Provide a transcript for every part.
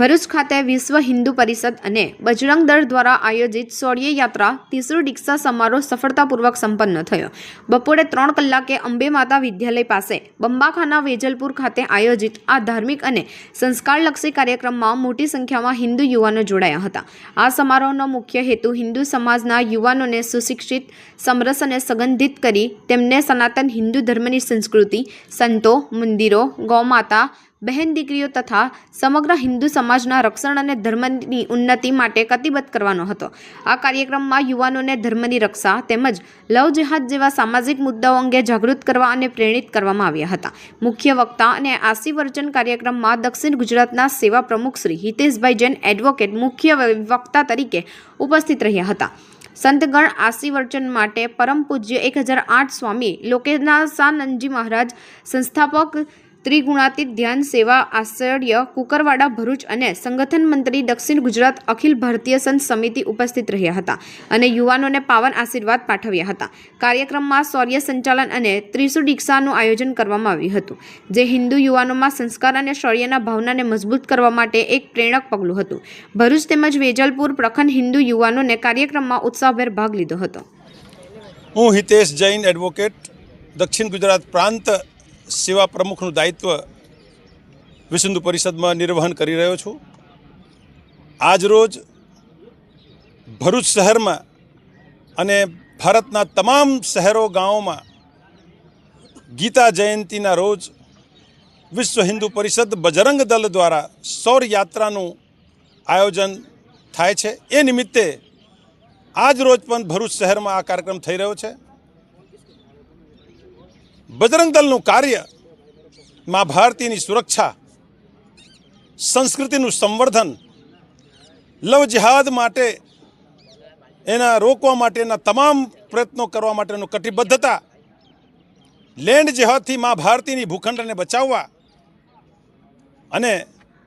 ભરૂચ ખાતે વિશ્વ હિન્દુ પરિષદ અને બજરંગ દળ દ્વારા આયોજિત સોળીય યાત્રા તીસરો દીક્ષા સમારોહ સફળતાપૂર્વક સંપન્ન થયો. બપોરે ત્રણ કલાકે અંબે માતા વિદ્યાલય પાસે, બંબાખાના વેજલપુર ખાતે આયોજિત આ ધાર્મિક અને સંસ્કારલક્ષી કાર્યક્રમમાં મોટી સંખ્યામાં હિન્દુ યુવાનો જોડાયા હતા. આ સમારોહનો મુખ્ય હેતુ હિન્દુ સમાજના યુવાનોને સુશિક્ષિત, સમરસ અને સંગઠિત કરી તેમને સનાતન હિન્દુ ધર્મની સંસ્કૃતિ, સંતો, મંદિરો, ગૌમાતા બહેન દીકરીઓ તથા સમગ્ર હિન્દુ સમાજના રક્ષણ અને ધર્મની ઉન્નતિ માટે કતિબદ્ધ કરવાનો હતો. આ કાર્યક્રમમાં યુવાનોને ધર્મની રક્ષા તેમજ લવ જેહાદ જેવા સામાજિક મુદ્દાઓ અંગે જાગૃત કરવા અને પ્રેરિત કરવામાં આવ્યા હતા. મુખ્ય વક્તા અને આશીર્વચન કાર્યક્રમમાં દક્ષિણ ગુજરાતના સેવા પ્રમુખ શ્રી હિતેશભાઈ જૈન એડવોકેટ મુખ્ય વક્તા તરીકે ઉપસ્થિત રહ્યા હતા. સંતગણ આશીર્વચન માટે પરમ પૂજ્ય એક હજાર આઠ સ્વામી લોકેના સાનંદજી મહારાજ, સંસ્થાપક ત્રિગુણાતીત ધ્યાન સેવા આશ્ચર્ય કુકરવાડા ભરૂચ અને સંગઠન મંત્રી દક્ષિણ ગુજરાત અખિલ ભારતીય સંત સમિતિ ઉપસ્થિત રહ્યા હતા અને યુવાનોને પાવન આશીર્વાદ પાઠવ્યા હતા. કાર્યક્રમમાં શૌર્ય સંચાલન અને ત્રિશુ દીક્ષાનું આયોજન કરવામાં આવ્યું હતું, જે હિન્દુ યુવાનોમાં સંસ્કાર અને શૌર્યના ભાવનાને મજબૂત કરવા માટે એક પ્રેરક પગલું હતું. ભરૂચ તેમજ વેજલપુર પ્રખંડ હિન્દુ યુવાનોને કાર્યક્રમમાં ઉત્સાહભેર ભાગ લીધો હતો. હું હિતેશ જૈન એડવોકેટ, દક્ષિણ ગુજરાત પ્રાંત સેવા પ્રમુખનું દાયિત્વ વિશ્વ પરિષદમાં નિર્વહન કરી રહ્યો છું. આજરોજ ભરૂચ શહેરમાં અને ભારતના તમામ શહેરો ગામોમાં ગીતા જયંતીના રોજ વિશ્વ હિન્દુ પરિષદ બજરંગ દળ દ્વારા સૌર યાત્રાનું આયોજન થાય છે. એ નિમિત્તે આજ રોજ પણ ભરૂચ શહેરમાં આ કાર્યક્રમ થઈ રહ્યો છે. બજરંગ દળનું કાર્ય મા ભારતીની સુરક્ષા, સંસ્કૃતિનું સંવર્ધન લવ જિહાદ માટે, એના રોકવા માટેના તમામ પ્રયત્નો કરવા માટેનું કટિબદ્ધતા, લેન્ડ જેહાદથી મા ભારતીની ભૂખંડને બચાવવા અને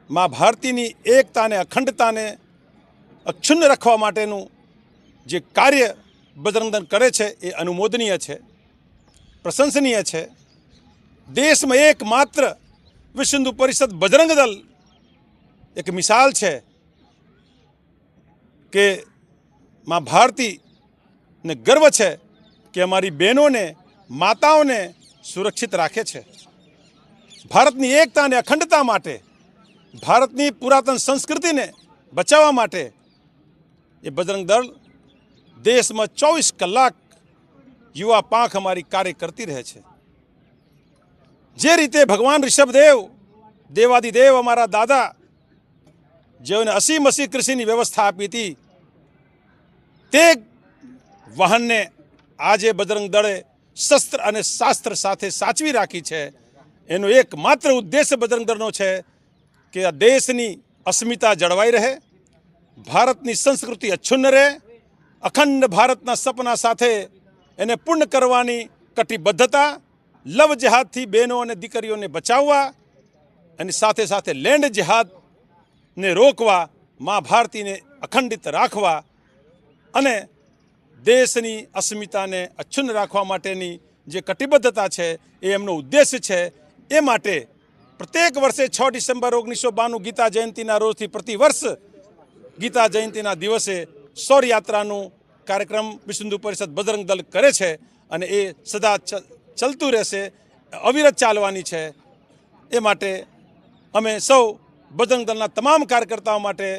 મા ભારતીની એકતાને, અખંડતાને અક્ષુન્ન રાખવા માટેનું જે કાર્ય બજરંગદન કરે છે એ અનુમોદનીય છે. પ્રશંસનીય છે. દેશમાં એકમાત્ર વિશ્વ હિન્દુ પરિષદ બજરંગ દળ એક મિસાલ છે કે માં ભારતીને ગર્વ છે કે અમારી બહેનોને, માતાઓને સુરક્ષિત રાખે છે. ભારતની એકતા અને અખંડતા માટે, ભારતની પુરાતન સંસ્કૃતિને બચાવવા માટે એ બજરંગ દળ દેશમાં ચોવીસ કલાક યુવા પાંખ અમારી કાર્ય કરતી રહે છે. જે રીતે ભગવાન ઋષભદેવ, દેવાદિદેવ અમારા દાદા જેઓને અસી કૃષિની વ્યવસ્થા આપી હતી, તે વાહનને આજે બજરંગ દળે શસ્ત્ર અને શાસ્ત્ર સાથે સાચવી રાખી છે. એનો એકમાત્ર ઉદ્દેશ બજરંગ દળનો છે કે આ દેશની અસ્મિતા જળવાઈ રહે, ભારતની સંસ્કૃતિ અચ્છુન્ન રહે, અખંડ ભારતના સપના સાથે એને પૂર્ણ કરવાની કટિબદ્ધતા લવ જહાદથી બહેનો અને દીકરીઓને બચાવવા અને સાથે સાથે લેન્ડ જહાદને રોકવા, મા ભારતીને અખંડિત રાખવા અને દેશની અસ્મિતાને અચ્છુન્ન રાખવા માટેની જે કટિબદ્ધતા છે એ એમનો ઉદ્દેશ છે. એ માટે પ્રત્યેક વર્ષે છ ડિસેમ્બર ઓગણીસો બાનું ગીતા જયંતિના રોજથી પ્રતિ વર્ષ ગીતા જયંતિના દિવસે સૌર યાત્રાનું કાર્યક્રમ વિશ્વ હિન્દુ પરિષદ બજરંગ દળ કરે છે અને એ સદા ચાલતું રહેશે, અવિરત ચાલવાની છે. એ માટે અમે સૌ બજરંગ દળના તમામ કાર્યકર્તાઓ માટે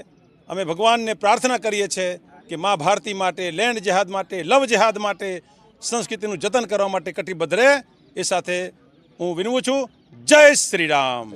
અમે ભગવાનને પ્રાર્થના કરીએ છીએ કે મા ભારતી માટે, લેન્ડ જેહાદ માટે, લવ જેહાદ માટે, સંસ્કૃતિનું જતન કરવા માટે કટિબદ્ધ રહે. એ સાથે હું વિનવું છું. જય શ્રી રામ.